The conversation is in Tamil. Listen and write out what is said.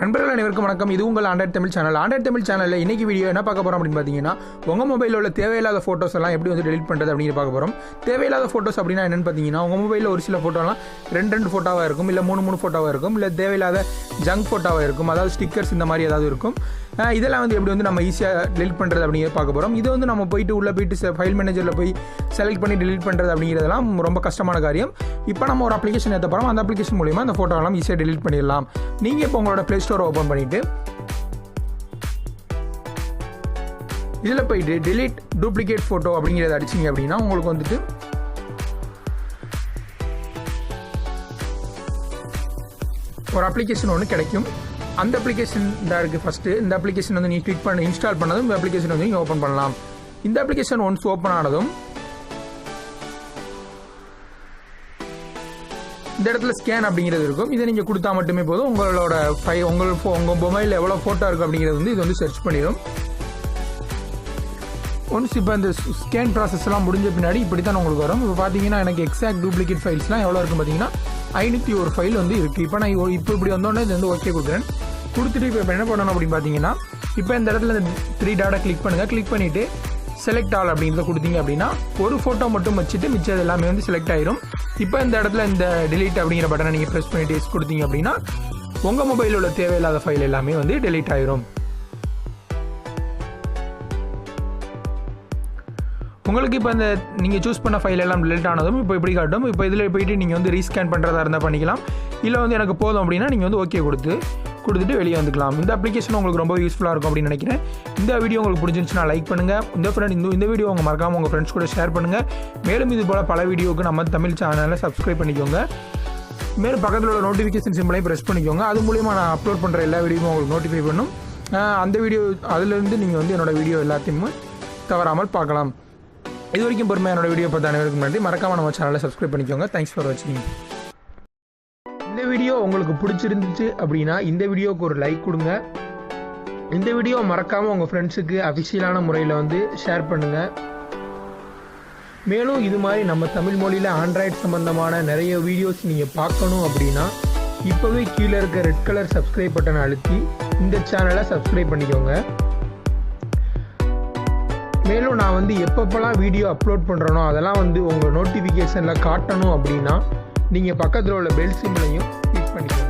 நண்பர்கள் அனைவருக்கும் வணக்கம். இது உங்கள் Android Tamil channel Android Tamil சேனலில் இன்னைக்கு வீடியோ என்ன பார்க்க போகிறோம் அப்படின்னு பார்த்தீங்கன்னா உங்கள் மொபைலில் உள்ள தேவையில்லாத ஃபோட்டோஸ் எல்லாம் எப்படி வந்து டெலிட் பண்ணுறது அப்படின்னு பார்க்க போகிறோம் தேவையில்லாத ஃபோட்டோஸ் அப்படின்னா என்னென்னு பார்த்தீங்கன்னா உங்கள் மொபைலில் ஒரு சில ஃபோட்டோலாம் ரெண்டு ரெண்டு ஃபோட்டோவாக இருக்கும் இல்லை மூணு மூணு ஃபோட்டோவாக இருக்கும் இல்லை தேவையில்லாத ஜங்க் ஃபோட்டோவாக இருக்கும். அதாவது ஸ்டிக்கர்ஸ் இந்த மாதிரி ஏதாவது இருக்கும். இதெல்லாம் வந்து எப்படி வந்து நம்ம ஈஸியாக டெலிட் பண்ணுறது அப்படிங்கிறத பார்க்க போகிறோம் இது வந்து நம்ம போயிட்டு உள்ளே போயிட்டு ஃபைல் மேனேஜரில் போய் செலக்ட் பண்ணி டெலிட் பண்ணுறது அப்படிங்கிறதெல்லாம் ரொம்ப கஷ்டமான காரியம். இப்போ நம்ம ஒரு அப்ளிகேஷன் ஏற்ற போகிறோம் அந்த அப்ளிகேஷன் மூலிமா அந்த ஃபோட்டோலாம் ஈஸியாக டெலிட் பண்ணிடலாம். நீங்கள் இப்போ உங்களோட ப்ளே ஸ்டோரை ஓப்பன் பண்ணிவிட்டு இதில் போயிட்டு டெலிட் டூப்ளிகேட் ஃபோட்டோ அப்படிங்கிறத அடிச்சிங்க அப்படின்னா உங்களுக்கு வந்துட்டு ஒரு அப்ளிகேஷன் ஒன்று கிடைக்கும். அந்த அப்ளிகேஷன் தான் இருக்குது ஃபஸ்ட்டு இந்த அப்ளிகேஷன் வந்து நீங்கள் கிளிக் பண்ணி இன்ஸ்டால் பண்ணதும் இந்த அப்ளிகேஷன் வந்து நீங்கள் ஓப்பன் பண்ணலாம். இந்த அப்ளிகேஷன் ஒன்ஸ் ஓப்பன் ஆனதும் இந்த இடத்துல ஸ்கேன் அப்படிங்கிறது இருக்கும். இதை நீங்கள் கொடுத்தா மட்டுமே போதும். உங்களோட ஃபை உங்கள் ஃபோ உங்கள் மொபைலில் எவ்வளோ ஃபோட்டோ இருக்குது அப்படிங்கிறது வந்து இது வந்து சர்ச் பண்ணிடும். ஒன்ஸ் இப்போ இந்த ஸ்கேன் ப்ராசஸ்லாம் முடிஞ்ச பின்னாடி இப்படி தான் உங்களுக்கு வரும். இப்போ பார்த்தீங்கன்னா எனக்கு எக்ஸாக்ட் டூப்ளிகேட் ஃபைல்ஸ்லாம் எவ்வளோ இருக்கும் பார்த்தீங்கன்னா ஐநூற்றி ஒரு ஃபைல் வந்து இருக்குது இப்போ நான் இப்போ இப்படி வந்தோடனே இது வந்து ஓகே கொடுக்குறேன். கொடுத்துட்டு இப்போ என்ன பண்ணணும் அப்படின்னு பார்த்தீங்கன்னா இப்போ இந்த இடத்துல இந்த த்ரீ டாட்டை கிளிக் பண்ணுங்கள் கிளிக் பண்ணிவிட்டு செலக்ட் ஆல் அப்படின்றத கொடுத்தீங்க அப்படின்னா ஒரு ஃபோட்டோ மட்டும் வச்சுட்டு மிச்சம் எல்லாமே வந்து செலக்ட் ஆயிரும். இப்போ இந்த இடத்துல இந்த டெலீட் அப்படிங்கிற பட்டனை நீங்கள் ப்ரெஸ் பண்ணிட்டு yes கொடுத்தீங்க அப்படின்னா உங்கள் மொபைலில் உள்ள தேவையில்லாத ஃபைல் எல்லாமே வந்து டெலீட் ஆயிரும். உங்களுக்கு இப்போ இந்த நீங்கள் சூஸ் பண்ண ஃபைல் எல்லாம் delete ஆனதும் இப்போ இப்படி காட்டும். இப்போ இதில் போயிட்டு நீங்கள் வந்து ரீஸ்கேன் பண்ணுறதா இருந்தால் பண்ணிக்கலாம். இல்லை வந்து எனக்கு போதும் அப்படின்னா நீங்கள் வந்து ஓகே கொடுத்து கொடுத்துட்டு வெளியே வந்துக்கலாம். இந்த அப்ளிகேஷன் உங்களுக்கு ரொம்ப யூஸ்ஃபுல்லாக இருக்கும் அப்படின்னு நினைக்கிறேன். இந்த வீடியோ உங்களுக்கு பிடிச்சிருந்துச்சுன்னா லைக் பண்ணுங்கள் இந்த ஃப்ரெண்ட் இந்த இந்த வீடியோ உங்கள் மறக்காமல் உங்கள் ஃப்ரெண்ட்ஸ் கூட ஷேர் பண்ணுங்கள் மேலும் இது போல் பல வீடியோவுக்கு நம்ம தமிழ் சேனலை சப்ஸ்கிரைப் பண்ணிக்கோங்க. மேலும் பக்கத்தில் உள்ள நோட்டிஃபிகேஷன் சிம்பிளையும் ப்ரெஸ் பண்ணிக்கோங்க. அது மூலிமா நான் அப்லோட் பண்ணுற எல்லா வீடியோவும் உங்களுக்கு நோட்டிஃபை பண்ணும். அந்த வீடியோ அதுலேருந்து நீங்கள் வந்து என்னோடய வீடியோ எல்லாத்தையுமே தவறாமல் பார்க்கலாம். இது வரைக்கும் பொறுமையாக என்னோட வீடியோ பார்த்த அனைவருக்கும் நன்றி. மறக்காமல் நம்ம சேனலை சப்ஸ்கிரைப் பண்ணிக்கோங்க. தேங்க்ஸ் ஃபார் வாட்சிங் இந்த வீடியோ உங்களுக்கு பிடிச்சிருந்துச்சு அப்படின்னா இந்த வீடியோவுக்கு ஒரு லைக் கொடுங்க. இந்த வீடியோ மறக்காமல் உங்கள் ஃப்ரெண்ட்ஸுக்கு அஃபிஷியலான முறையில் வந்து ஷேர் பண்ணுங்கள் மேலும் இது மாதிரி நம்ம தமிழ் மொழியில் ஆண்ட்ராய்டு சம்பந்தமான நிறைய வீடியோஸ் நீங்கள் பார்க்கணும் அப்படின்னா இப்போவே கீழே இருக்க ரெட் கலர் சப்ஸ்கிரைப் பட்டனை அழுத்தி இந்த சேனலை சப்ஸ்கிரைப் பண்ணிக்கோங்க. மேலும் நான் வந்து எப்பப்பெல்லாம் வீடியோ அப்லோட் பண்ணுறேனோ அதெல்லாம் வந்து உங்கள் நோட்டிஃபிகேஷனில் காட்டணும் அப்படின்னா நீங்கள் பக்கத்தில் உள்ள பெல் சிம்பிளையும் கிளிக் பண்ணிக்கோங்க.